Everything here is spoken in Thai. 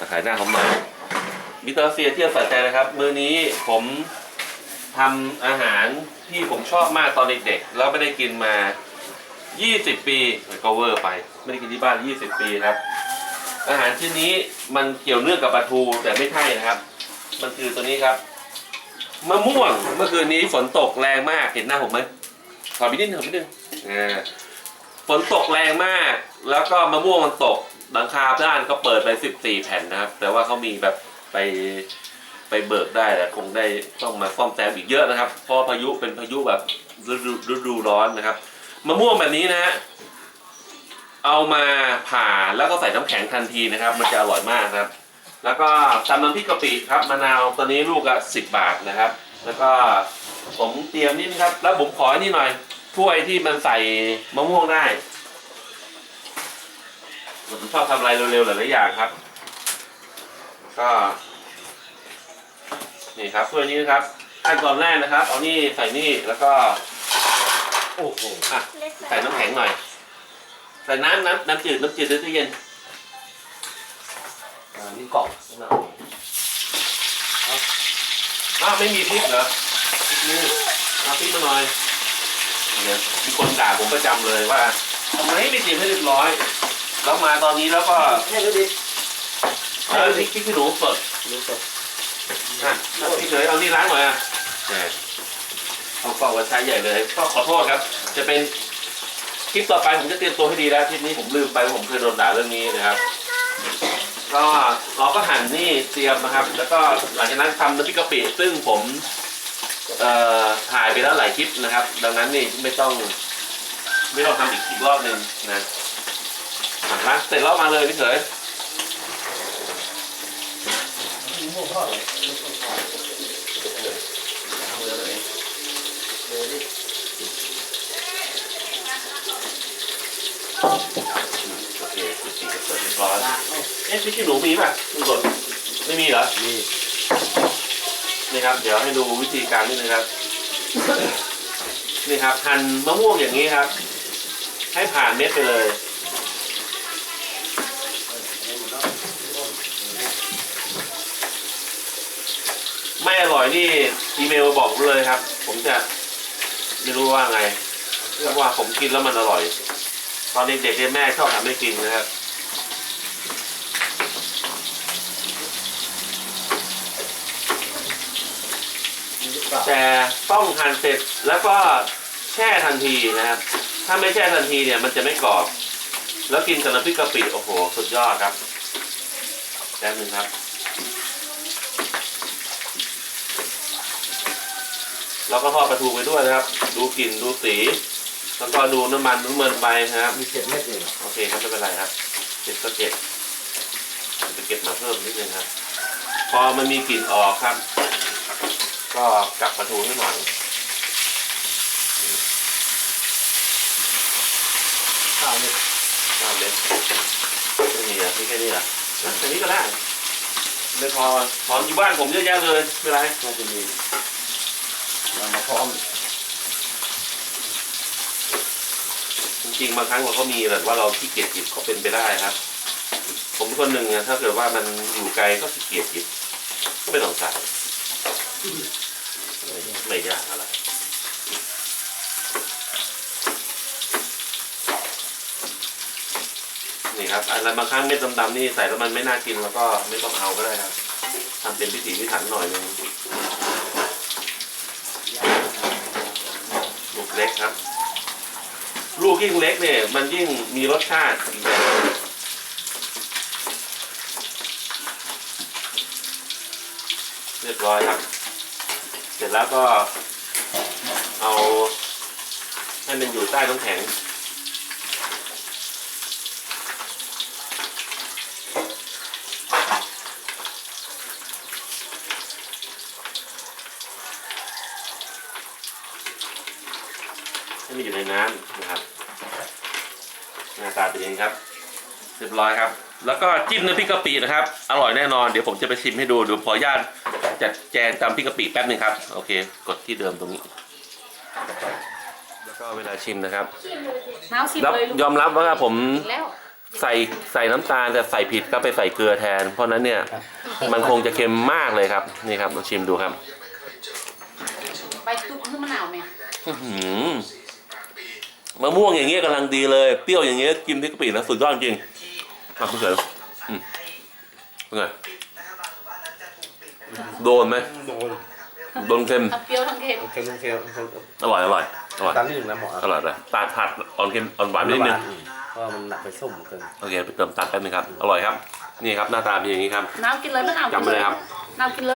อะขายหน้าผมหน่อยมิเตอร์เซียเที่ยวสัใจนะครับ มื้อนี้ผมทำอาหารที่ผมชอบมากตอนเด็กๆ แล้วไม่ได้กินมา 20 ปีก็เวอร์ไป ไม่ได้กินที่บ้าน 20 ปีครับ อาหารชิ้นนี้มันเกี่ยวเนื่องกับปลาทูแต่ไม่ใช่นะครับ มันคือตัวนี้ครับมะม่วงเมื่อคืนนี้ฝนตกแรงมากเห็นหน้าผมไหมขอพี่นิดหนึ่งขอพิดนึงฝนตกแรงมาก แล้วก็มะม่วงมันตก หลังคาด้านก็เปิดไป14แผ่นนะครับ แต่ว่าเขามีแบบไปไปเบิกได้แต่คงได้ต้องมาซ่อมแซมอีกเยอะนะครับ เพราะพายุเป็นพายุแบบฤดูฤดูร้อนนะครับมะม่วงแบบนี้นะฮะเอามาผ่าแล้วก็ใส่น้ำแข็งทันทีนะครับ มันจะอร่อยมากครับ แล้วก็ตำน้ำพริกกะปิครับมะนาวตัวนี้ลูกละสิบบาทนะครับ แล้วก็ผมเตรียมนี่นะครับ แล้วผมขอนี่หน่อยถ้วยที่มันใส่มะม่วงได้ ผมชอบทำอะไรเร็วๆหลายๆอย่างครับ ก็ นี่ครับถ้วยนี้นะครับขั้นตอนแรกนะครับ เอานี่ใส่นี่แล้วก็โอ้โหอะใส่น้ำแข็งหน่อยใส่น้ำน้ำน้ำจืดน้ำจืดในตู้เย็นอ่านี่กล่องข้างในอ้าวไม่มีพริกเหรอพริกนี่เอาพริกมาหน่อยเนี่ยมีคนด่าผมประจำเลยว่าทำไมไม่เตรียมให้เรียบร้อย แล้วมาตอนนี้แล้วก็แค่นี้ดิเออพริกพริกขี้หนูสดรู้สดอะพี่เฉยเอานี่ล้างหน่อยอะแหมเอากล้องมาใช้ใหญ่เลยก็ขอโทษครับ จะเป็นคลิปต่อไปผมจะเตรียมตัวให้ดีแล้วคลิปนี้ผมลืมไปว่าผมเคยโดนด่าเรื่องนี้นะครับก็เราก็หั่นนี่เตรียมนะครับ แล้วก็หลังจากนั้นทำน้ำพริกกะปิซึ่งผมเอ่อถ่ายไปแล้วหลายคลิปนะครับ ดังนั้นนี่ไม่ต้อง ไม่ต้องทำอีกอีกรอบหนึ่งนะอะ ล้างเสร็จแล้วมาเลยพี่เฉยมีหม้อเลยไม่ต้องทอดเออเอาเลยเลยเลยดิโอเคกะปิก็เสร็จเรียบร้อยละเอ้าเอ๊ะพริกขี้หนูมีป่ะคุณสดไม่มีเหรอนี่นี่ครับ เดี๋ยวให้ดูวิธีการนิดนึงครับ นี่ครับหั่นมะม่วงอย่างนี้ครับ ให้ผ่านเม็ดไปเลย เอาหมดแล้ว ไม่ อร่อยนี่อีเมลมาบอกผมเลยครับ ผมจะไม่รู้ว่าไงเพราะว่าผมกินแล้วมันอร่อย ตอนเด็กๆเนี่ยแม่ชอบทำให้กินนะครับแต่ต้องหั่นเสร็จแล้วก็แช่ทันทีนะครับ ถ้าไม่แช่ทันทีเนี่ยมันจะไม่กรอบ แล้วกินกับน้ำพริกกะปิโอ้โห สุดยอดครับแป๊บนึงครับ แล้วก็ทอดปลาทูไปด้วยนะครับ ดูกลิ่นดูสีแล้วก็ดูน้ำมันน้ำมันไปนะครับมีเจ็ดเม็ดเองเหรอโอเคครับไม่เป็นไรครับเก็บก็เก็บเดี๋ยวไปเก็บมาเพิ่มนิดนึงครับ พอมันมีกลิ่นออกครับ ก็กลับปลาทูให้หน่อยข้าวนี่เก้าเม็ดไม่มีอะมีแค่นี้เหรอะนะแค่นี้ก็ได้ไม่พอถอนอยู่บ้านผมเยอะแยะเลยไม่เป็นไรน่าจะมี มามาพร้อม จริงๆบางครั้งเราก็มีแบบว่าเราขี้เกียจหยิบก็เป็นไปได้ครับ ผมคนหนึ่งนะถ้าเกิดว่ามันอยู่ไกลก็ขี้เกียจหยิบก็ไม่ต้องใส่ไม่ยากอะไรนี่ครับอันนั้นบางครั้งเม็ดดำๆนี่ใส่แล้วมันไม่น่ากินแล้วก็ไม่ต้องเอาก็ได้ครับทำเป็นพิถีพิถันหน่อยนึง กเล็กครับ ลูกยิ่งเล็กเนี่ย มันยิ่งมีรสชาติอีกแบบเรียบร้อยครับ เสร็จแล้วก็เอาให้มันอยู่ใต้น้ำแข็ง ให้มันอยู่ในน้ำนะครับหน้าตาเป็นอย่างนี้ครับเรียบร้อยครับ แล้วก็จิ้มน้ำพริกกะปินะครับ อร่อยแน่นอน เดี๋ยวผมจะไปชิมให้ดูเดี๋ยวขออนุญาตจัดแจงตำพริกกะปิแป๊บหนึ่งครับ โอเค กดที่เดิมตรงนี้ แล้วก็เวลาชิมนะครับเมาส์สิบรับเลยลูกยอมรับว่าผมแล้วใส่ใส่น้ำตาลแต่ใส่ผิดก็ไปใส่เกลือแทน เพราะฉะนั้นเนี่ยมันคงจะเค็มมากเลยครับ นี่ครับลองชิมดูครับใบตุ๊กคือมะนาวไหมอื้อหือ มะม่วงอย่างเงี้ยกำลังดีเลย เปรี้ยวอย่างเงี้ยกินพริกกะปินะสุดยอดจริงอะคุณเสืออืมเป็นไงโดนไหมโดนโดนเค็มทั้งเปรี้ยวทั้งเค็มเค็มเค็มเค็มอร่อยอร่อยอร่อยตามที่หนึ่งนะหมออร่อยเลยตาลผัดอ่อนเค็มอ่อนหวานนิดนึงเพราะว่ามันหนักไปส้มเกินโอเคไปเติมตาลแป๊บนึงครับอร่อยครับ นี่ครับหน้าตาเป็นอย่างนี้ครับน้ำกินเลยมะนาวจำไว้เลยครับน้ำกินเลย